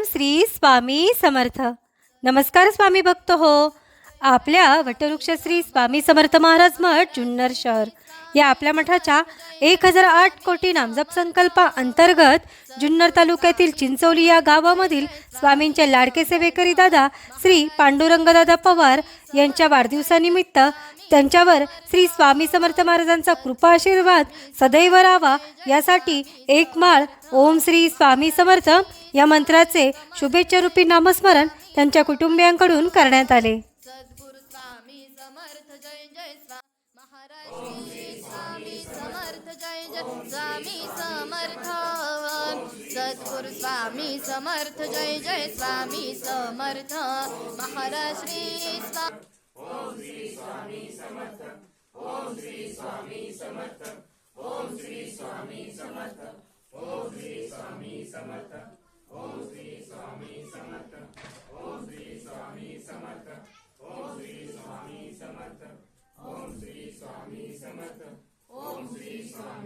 ओम श्री स्वामी समर्थ. नमस्कार स्वामी भक्त हो. आपल्या वटवृक्ष श्री स्वामी समर्थ महाराज मठ जुन्नर शहर या आपल्या मठाच्या एक हजार आठ कोटी नामजप संकल्पा अंतर्गत जुन्नर तालुक्यातील चिंचोली या गावामधील स्वामींचे लाडके सेवेकरी दादा श्री पांडुरंगदादा पवार यांच्या वाढदिवसानिमित्त त्यांच्यावर श्री स्वामी समर्थ महाराजांचा कृपा आशीर्वाद सदैव राहावा यासाठी एक माळ ओम श्री स्वामी समर्थ या मंत्राचे शुभेच्छारूपी नामस्मरण त्यांच्या कुटुंबियांकडून करण्यात आले. सद्गुरु स्वामी समर्थ. जय जय स्वा महाराज श्री स्वामी समर्थ. जय जय स्वामी समर्थ. सद्गुरु स्वामी समर्थ. जय जय स्वामी समर्थ.